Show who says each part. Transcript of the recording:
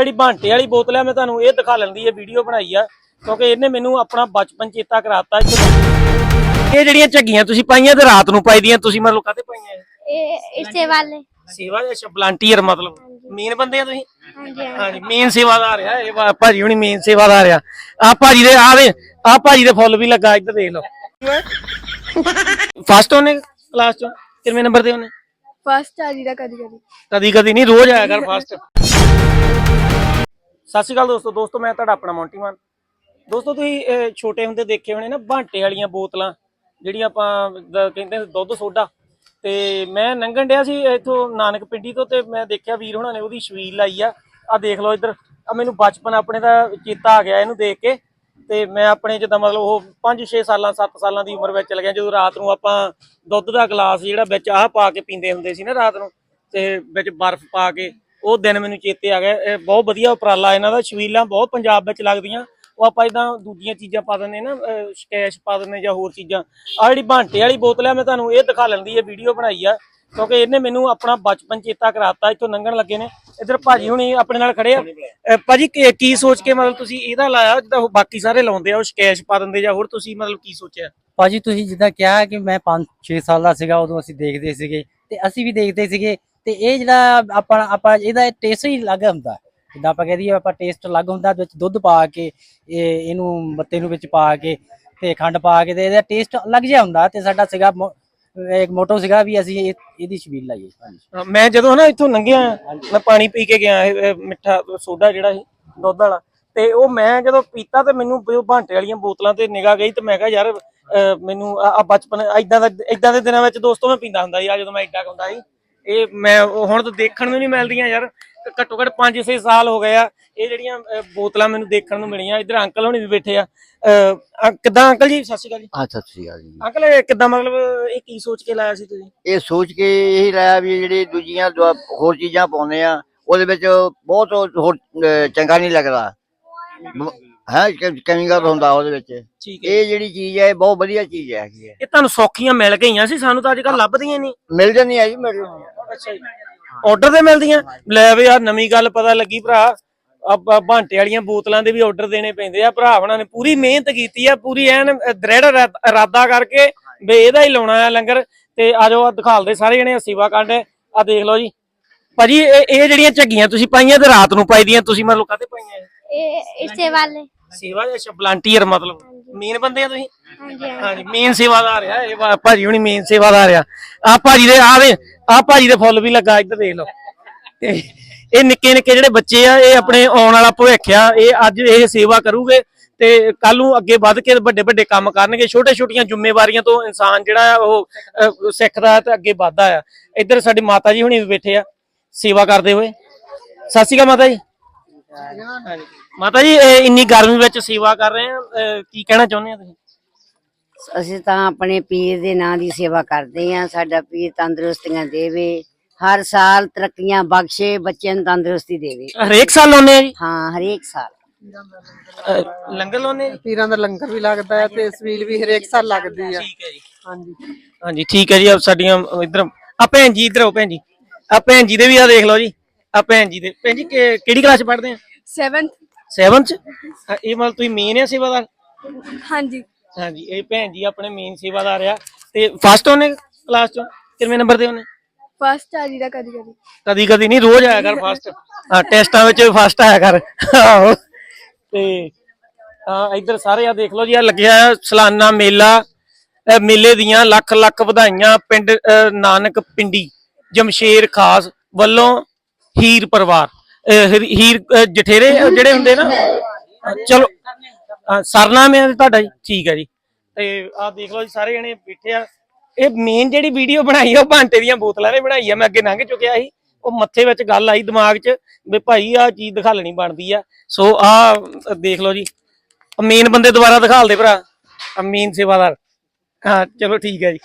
Speaker 1: ਜਿਹੜੀ ਬਾਂਟੇ ਵਾਲੀ ਬੋਤਲ ਹੈ ਮੈਂ ਤੁਹਾਨੂੰ ਇਹ ਦਿਖਾ ਲੈਂਦੀ ਹੈ ਵੀਡੀਓ ਬਣਾਈ ਆ ਕਿਉਂਕਿ ਇਹਨੇ ਮੈਨੂੰ ਆਪਣਾ ਬਚਪਨ ਚੇਤਾ ਕਰਾਤਾ ਇਹ ਜਿਹੜੀਆਂ ਝੱਗੀਆਂ ਤੁਸੀਂ ਪਾਈਆਂ ਤੇ ਰਾਤ ਨੂੰ ਪਾਈਦੀਆਂ ਤੁਸੀਂ ਮਤਲਬ ਕਾਹਤੇ ਪਾਈਆਂ ਇਹ?
Speaker 2: ਇਹ ਇਸੇ ਵਾਲੇ।
Speaker 1: ਸੇਵਾ ਦੇ ਵਲੰਟੀਅਰ ਮਤਲਬ। ਮੇਨ ਬੰਦੇ ਆ ਤੁਸੀਂ?
Speaker 2: ਹਾਂਜੀ
Speaker 1: ਮੇਨ ਸੇਵਾਦਾਰ ਆ ਇਹ ਭਾਜੀ ਹੁਣੀ ਮੇਨ ਸੇਵਾਦਾਰ ਆ। ਆ ਭਾਜੀ ਦੇ ਆ ਦੇ ਆ ਭਾਜੀ ਦੇ ਫੁੱਲ ਵੀ ਲੱਗਾ ਇੱਧਰ ਦੇਖ ਲਓ। ਫਸਟ ਉਹਨੇ ਕਲਾਸ ਚ? ਕਿੰਨੇ ਨੰਬਰ ਤੇ ਉਹਨੇ?
Speaker 2: ਫਸਟ ਆ ਜਿਹੜਾ ਕਦੀ ਕਦੀ
Speaker 1: ਕਦੀ ਕਦੀ ਨਹੀਂ ਰੋਜ਼ ਆਇਆ ਕਰ ਫਸਟ ਸਤਿ ਸ਼੍ਰੀ ਅਕਾਲ ਦੋਸਤੋ ਦੋਸਤੋ, ਮੈਂ ਤੁਹਾਡਾ ਆਪਣਾ ਮੌਂਟੀ ਮਾਨ। ਦੋਸਤੋ, ਤੁਸੀਂ ਛੋਟੇ ਹੁੰਦੇ ਦੇਖੇ ਹੋਣੇ ਨਾ, ਬਾਂਟੇ ਵਾਲੀਆਂ ਬੋਤਲਾਂ, ਜਿਹੜੀਆਂ ਆਪਾਂ ਕਹਿੰਦੇ ਦੁੱਧ ਸੋਡਾ। ਤੇ ਮੈਂ ਨੰਗਣ ਡਿਆ ਸੀ ਇੱਥੋਂ ਨਾਨਕ ਪਿੰਡੀ ਤੋਂ ਤੇ ਮੈਂ ਦੇਖਿਆ ਵੀਰ ਹੁਣਾਂ ਨੇ ਉਹਦੀ ਛਵੀਲ ਲਾਈ ਆ। ਆ ਦੇਖ ਲਓ ਇੱਧਰ ਆ ਮੈਨੂੰ ਬਚਪਨ ਆਪਣੇ ਦਾ ਚੇਤਾ ਆ ਗਿਆ ਇਹਨੂੰ ਦੇਖ ਕੇ। ਤੇ ਮੈਂ ਆਪਣੇ ਜਿੱਦਾਂ ਮਤਲਬ ਉਹ 5-6 ਸਾਲਾਂ 7 ਸਾਲਾਂ ਦੀ ਉਮਰ ਵਿੱਚ ਚਲ ਗਿਆ, ਜਦੋਂ ਰਾਤ ਨੂੰ ਆਪਾਂ ਦੁੱਧ ਦਾ ਗਲਾਸ ਜਿਹੜਾ ਵਿੱਚ ਆਹ ਪਾ ਕੇ ਪੀਂਦੇ ਹੁੰਦੇ ਸੀ ਨਾ ਰਾਤ ਨੂੰ, ਤੇ ਵਿੱਚ ਬਰਫ਼ ਪਾ ਕੇ। ਉਹ ਦਿਨ ਮੈਨੂੰ ਚੇਤੇ ਆ ਗਏ। ਬਹੁਤ ਵਧੀਆ ਉਪਰਾਲਾ ਇਹਨਾਂ ਦਾ। ਛਵੀਲਾਂ ਬਹੁਤ ਪੰਜਾਬ ਵਿੱਚ ਲੱਗਦੀਆਂ। ਉਹ ਆਪਾਂ ਇਦਾਂ ਦੂਜੀਆਂ ਚੀਜ਼ਾਂ ਪਾ ਦਿੰਦੇ ਨਾ ਸਕੈਸ਼ ਪਾ ਦਿੰਦੇ ਜਾਂ ਹੋਰ ਚੀਜ਼ਾਂ। ਆ ਜਿਹੜੀ ਬਾਂਟੇ ਵਾਲੀ ਬੋਤਲ ਹੈ ਮੈਂ ਤੁਹਾਨੂੰ ਇਹ ਦਿਖਾ ਲੈਂਦੀ ਹੈ, ਵੀਡੀਓ ਬਣਾਈ ਆ। ਕਿਉਂਕਿ ਇਹਨੇ ਮੈਨੂੰ ਆਪਣਾ ਬਚਪਨ ਚੇਤਾ ਕਰਾਤਾ, ਇੱਥੋਂ ਲੰਘਣ ਲੱਗੇ ਨੇ। ਇੱਧਰ ਭਾਜੀ ਹੁਣੀ ਆਪਣੇ ਨਾਲ ਖੜੇ ਆ। ਭਾਜੀ, ਕੀ- ਸੋਚ ਕੇ ਮਤਲਬ ਤੁਸੀਂ ਇਹਦਾ ਲਾਇਆ, ਜਿੱਦਾਂ ਬਾਕੀ ਸਾਰੇ ਲਾਉਂਦੇ ਆ, ਉਹ ਸਕੈਸ਼ ਪਾ ਦਿੰਦੇ ਜਾਂ ਹੋਰ ਤੁਸੀਂ ਮਤਲਬ ਕੀ ਸੋਚਿਆ?
Speaker 3: ਭਾਜੀ, ਤੁਸੀਂ ਜਿੱਦਾਂ ਕਿਹਾ ਕਿ ਮੈਂ 5-6 ਸਾਲ ਦਾ ਸੀਗਾ, ਉਦੋਂ ਅਸੀਂ ਦੇਖਦੇ ਸੀਗੇ ਤੇ ਅਸੀਂ ਵੀ ਦੇਖਦੇ ਸੀਗੇ। ਤੇ ਇਹ ਜਿਹੜਾ ਆਪਾਂ ਆਪਾਂ ਇਹਦਾ ਟੇਸਟ ਹੀ ਅਲੱਗ ਹੁੰਦਾ। ਜਿੱਦਾਂ ਆਪਾਂ ਕਹਿ ਦਈਏ ਆਪਾਂ ਟੇਸਟ ਅਲੱਗ ਹੁੰਦਾ ਵਿੱਚ ਦੁੱਧ ਪਾ ਕੇ ਇਹ ਇਹਨੂੰ ਮੱਤੇ ਨੂੰ ਵਿੱਚ ਪਾ ਕੇ ਤੇ ਖੰਡ ਪਾ ਕੇ ਤੇ ਇਹਦਾ ਟੇਸਟ ਅਲੱਗ ਜਿਹਾ ਹੁੰਦਾ ਤੇ ਸਾਡਾ ਸੀਗਾ ਇੱਕ ਮੋਟੋ ਸੀਗਾ ਵੀ ਅਸੀਂ ਇਹ- ਇਹਦੀ ਛਬੀਲ ਲਾਈਏ।
Speaker 1: ਮੈਂ ਜਦੋਂ ਨਾ ਇੱਥੋਂ ਲੰਘਿਆ ਮੈਂ ਪਾਣੀ ਪੀ ਕੇ ਗਿਆ ਇਹ ਮਿੱਠਾ ਸੋਡਾ ਜਿਹੜਾ ਸੀ ਦੁੱਧ ਵਾਲਾ। ਤੇ ਉਹ ਮੈਂ ਜਦੋਂ ਪੀਤਾ ਤੇ ਮੈਨੂੰ ਉਹ ਭਾਂਟੇ ਵਾਲੀਆਂ ਬੋਤਲਾਂ ਤੇ ਨਿਗਾਹ ਗਈ ਤੇ ਮੈਂ ਕਿਹਾ ਯਾਰ ਮੈਨੂੰ ਆ ਬਚਪਨ ਇਦਾਂ ਦਾ ਇਦਾਂ ਦੇ ਦਿਨਾਂ ਵਿੱਚ ਦੋਸਤੋ ਮੈਂ ਪੀਂਦਾ ਹੁੰਦਾ ਸੀ ਆ ਜਦੋਂ ਮੈਂ ਕੁ ਹੁੰਦਾ ਸੀ ਇਹ ਮੈਂ ਉਹ ਹੁਣ ਤਾਂ ਦੇਖਣ ਨੂੰ ਨਹੀਂ ਮਿਲਦੀਆਂ ਯਾਰ। ਘੱਟੋ ਘੱਟ 5-6 ਸਾਲ ਹੋ ਗਏ ਆ। ਇਹ ਜਿਹੜੀਆਂ ਬੋਤਲਾਂ ਮੈਨੂੰ ਦੇਖਣ ਨੂੰ ਮਿਲੀਆਂ। ਇੱਧਰ ਅੰਕਲ ਹੋਣੀ ਵੀ ਬੈਠੇ ਆ। ਅਹ, ਅਹ, ਕਿੱਦਾਂ ਅੰਕਲ ਜੀ? ਸਤਿ ਸ਼੍ਰੀ ਅਕਾਲ ਜੀ।
Speaker 4: ਹਾਂ ਸਤਿ ਸ੍ਰੀ ਅਕਾਲ ਜੀ।
Speaker 1: ਅੰਕਲ ਇਹ ਕਿੱਦਾਂ ਮਤਲਬ ਇਹ ਕੀ ਸੋਚ ਕੇ ਲਾਇਆ ਸੀ ਤੁਸੀਂ?
Speaker 4: ਇਹ ਸੋਚ ਕੇ ਇਹੀ ਲਾਇਆ ਵੀ ਜਿਹੜੀ ਦੂਜੀਆਂ ਹੋਰ ਚੀਜ਼ਾਂ ਪਾਉਂਦੇ ਆ ਉਹਦੇ ਵਿੱਚ ਬਹੁਤ ਹੋਰ ਅਹ, ਚੰਗਾ ਨਹੀਂ ਲੱਗਦਾ। ਹੈ ਕੈਮੀਕਲ ਹੁੰਦਾ ਉਹਦੇ ਵਿੱਚ।
Speaker 1: ਠੀਕ ਹੈ।
Speaker 4: ਇਹ ਜਿਹੜੀ ਚੀਜ਼ ਹੈ ਇਹ ਬਹੁਤ ਵਧੀਆ ਚੀਜ਼ ਹੈ। ਹੈਗੀ ਹੈ
Speaker 1: ਇਹ ਤੁਹਾਨੂੰ ਸੌਖੀਆਂ ਮਿਲ ਗਈਆਂ ਸੀ ਸਾਨੂੰ ਤਾਂ ਅੱਜ ਕੱਲ ਲੱਭਦੀਆਂ ਨਹੀਂ।
Speaker 4: ਮਿਲ ਜਾਂਦੀ ਹੈ ਜੀ ਮਿਲ ਜਾਂਦੀ ਹੈ
Speaker 1: ਅੱਛਾ ਜੀ। ਆਰਡਰ ਤੇ ਮਿਲਦੀਆਂ? ਲੈ ਵੀ ਆ ਨਵੀਂ ਗੱਲ ਪਤਾ ਲੱਗੀ ਭਰਾ। ਭਾਂਟੇ ਵਾਲੀਆਂ ਬੋਤਲਾਂ ਦੇ ਵੀ ਆਰਡਰ ਦੇਣੇ ਪੈਂਦੇ ਆ। ਭਰਾਵਣਾ ਨੇ ਪੂਰੀ ਮਿਹਨਤ ਕੀਤੀ ਆ ਪੂਰੀ ਐਨ ਦ੍ਰਿੜ ਇਰਾ- ਇਰਾਦਾ ਕਰਕੇ ਵੀ ਇਹਦਾ ਹੀ ਲਾਉਣਾ ਆ ਲੰਗਰ। ਤੇ ਆਜੋ ਆ ਦਿਖਾਲਦੇ ਸਾਰੇ ਜਣੇ ਸੇਵਾ ਕਰਦੇ ਆ ਦੇਖ ਲਓ ਜੀ। ਭਾਜੀ ਇਹ ਇਹ ਜਿਹੜੀਆਂ ਝੱਗੀਆਂ ਤੁਸੀਂ ਪਾਈਆਂ ਤੇ ਰਾਤ ਨੂੰ ਪਾਈਦੀਆਂ ਤੁਸੀਂ ਮਤਲਬ ਕਾਹਤੇ ਪਾਈਆਂ? ਇਹ?
Speaker 2: ਇਸੇ ਵਾਲੇ।
Speaker 1: ਸੇਵਾ ਦੇ ਵਲੰਟੀਅਰ ਮਤਲਬ ਮੇਨ ਬੰਦੇ ਆ ਤੁਸੀਂ?
Speaker 2: ਹਾਂਜੀ
Speaker 1: ਮੇਨ ਸੇਵਾਦਾਰ ਆ ਇਹ ਭਾ- ਭਾਜੀ ਹੁਣੀ ਮੇਨ ਸੇਵਾਦਾਰ ਆ। ਆ ਭਾਜੀ ਦੇ ਆ ਦੇ ਆ ਭਾਜੀ ਦੇ ਫੁੱਲ ਵੀ ਲੱਗਾ ਇੱਧਰ ਦੇਖ ਲਓ। ਤੇ ਇਹ ਨਿੱਕੇ ਨਿੱਕੇ ਜਿਹੜੇ ਬੱਚੇ ਆ ਇਹ ਆਪਣੇ ਆਉਣ ਵਾਲਾ ਭਵਿੱਖ ਆ ਇਹ ਅੱਜ ਇਹ ਸੇਵਾ ਕਰੂਗੇ ਤੇ ਕੱਲ ਨੂੰ ਅੱਗੇ ਵੱਧ ਕੇ ਵੱਡੇ ਵੱਡੇ ਕੰਮ ਕਰਨਗੇ। ਛੋਟੇ ਛੋਟੀਆਂ ਜ਼ਿੰਮੇਵਾਰੀਆਂ ਤੋਂ ਇਨਸਾਨ ਜਿਹੜਾ ਆ ਉਹ ਅਹ, ਸਿੱਖਦਾ ਹੈ ਤੇ ਅੱਗੇ ਵੱਧਦਾ ਆ। ਇੱਧਰ ਸਾਡੀ ਮਾਤਾ ਜੀ ਹੁਣੀ ਵੀ ਬੈਠੇ ਆ ਸੇਵਾ ਕਰਦੇ ਹੋਏ। ਸਤਿ ਸ਼੍ਰੀ ਅਕਾਲ ਮਾਤਾ ਜੀ। ਹਾਂਜੀ। ਮਾਤਾ ਜੀ ਇਹ ਇੰਨੀ ਗਰਮੀ ਵਿੱਚ ਸੇਵਾ ਕਰ ਰਹੇ ਆ ਅਹ, ਕੀ ਕਹਿਣਾ ਚਾਹੁੰਦੇ ਆ ਤੁਸੀਂ?
Speaker 5: ਅਸੀਂ ਤਾਂ ਆਪਣੇ ਪੀਰ ਦੇ ਨਾਂ ਦੀ ਸੇਵਾ ਕਰਦੇ ਆਂ ਸਾਡਾ ਪੀਰ ਤੰਦਰੁਸਤੀਆਂ ਦੇਵੇ ਹਰ ਸਾਲ ਤਰੱਕੀਆਂ ਬਖਸ਼ੇ ਬੱਚਿਆਂ ਨੂੰ ਤੰਦਰੁਸਤੀ ਦੇਵੇ।
Speaker 1: ਹਰੇਕ ਸਾਲ ਲਾਉਂਦੇ ਆ ਜੀ?
Speaker 5: ਹਾਂ ਹਰੇਕ ਸਾਲ।
Speaker 1: ਅਹ ਲੰਗਰ ਲਾਉਂਦੇ ਆ ਜੀ?
Speaker 6: ਪੀਰਾਂ ਦਾ ਲੰਗਰ ਵੀ ਲੱਗਦਾ ਹੈ ਤੇ ਸਵੀਲ ਵੀ ਹਰੇਕ ਸਾਲ ਲੱਗਦੀ ਆ।
Speaker 1: ਠੀਕ ਹੈ ਜੀ।
Speaker 6: ਹਾਂਜੀ।
Speaker 1: ਹਾਂਜੀ ਠੀਕ ਹੈ ਜੀ ਆ ਸਾਡੀਆਂ ਇਧਰ ਆ ਭੈਣ ਜੀ ਇਧਰ ਆਓ ਭੈਣ ਜੀ। ਆ ਭੈਣ ਜੀ ਦੇ ਵੀ ਆ ਦੇਖ ਲਓ ਜੀ ਆ ਭੈਣ ਜੀ ਦੇ ਭੈਣ ਜੀ ਕਿ- ਕਿਹੜੀ ਕਲਾਸ ਪੜ੍ਹਦੇ ਆ?
Speaker 2: 7th
Speaker 1: 7 ਚ? ਇਹ ਮਤਲਬ ਤੁਸੀਂ ਮੇਨ ਆ ਸੇਵਾਦਾਰ?
Speaker 2: ਹਾਂਜੀ।
Speaker 1: ਹਾਂਜੀ ਇਹ ਭੈਣ ਜੀ ਆਪਣੇ ਮੇਨ ਸੇਵਾਦਾਰ ਆ। ਤੇ ਫਸਟ ਉਹਨੇ ਕਲਾਸ ਚ? ਕਿੰਨੇ ਨੰਬਰ ਤੇ ਉਹਨੇ?
Speaker 2: ਫਸਟ ਆ ਜਿਹੜਾ ਕਦੀ ਕਦੀ।
Speaker 1: ਕਦੀ ਕਦੀ ਨਹੀਂ ਰੋਜ਼ ਆਇਆ ਕਰ ਫਸਟ ਹਾਂ ਟੈਸਟਾਂ ਵਿੱਚ ਫਸਟ ਆਇਆ ਕਰ। ਆਹੋ। ਤੇ ਹਾਂ ਇੱਧਰ ਸਾਰੇ ਆ ਦੇਖ ਲਓ ਜੀ ਆ ਲੱਗਿਆ ਆ ਸਾਲਾਨਾ ਮੇਲਾ। ਮੇਲੇ ਦੀਆਂ ਲੱਖ ਲੱਖ ਵਧਾਈਆਂ ਪਿੰਡ ਅਹ, ਨਾਨਕ ਪਿੰਡੀ ਜਮਸ਼ੇਰ ਖਾਸ ਵੱਲੋਂ ਹੀਰ ਪਰਿਵਾਰ। ਹੀਰ- ਅਹ, ਜਠੇਰੇ ਜਿਹੜੇ ਹੁੰਦੇ ਨਾ? ਚਲੋ ਅਹ, ਸਰਨਾਮ ਹੈ ਤੁਹਾਡਾ ਜੀ ਠੀਕ ਹੈ ਜੀ। ਤੇ ਆ ਦੇਖ ਲਓ ਜੀ ਸਾਰੇ ਜਣੇ ਬੈਠੇ ਆ। ਇਹ ਮੇਨ ਜਿਹੜੀ ਵੀਡੀਓ ਬਣਾਈ ਆ ਉਹ ਭਾਂਟੇ ਦੀਆਂ ਬੋਤਲਾਂ ਨੇ ਬਣਾਈ ਆ। ਮੈਂ ਅੱਗੇ ਲੰਘ ਚੁੱਕਿਆ ਸੀ ਉਹ ਮੱਥੇ ਵਿੱਚ ਗੱਲ ਆਈ ਦਿਮਾਗ 'ਚ ਵੀ ਭਾਈ ਆ ਚੀਜ਼ ਦਿਖਾਲਣੀ ਬਣਦੀ ਆ। ਸੋ ਆ ਦੇਖ ਲਓ ਜੀ ਮੇਨ ਬੰਦੇ ਦੁਬਾਰਾ ਦਿਖਾਲ ਦੇ ਭਰਾ ਮੇਨ ਸੇਵਾਦਾਰ। ਹਾਂ ਚਲੋ ਠੀਕ ਹੈ ਜੀ।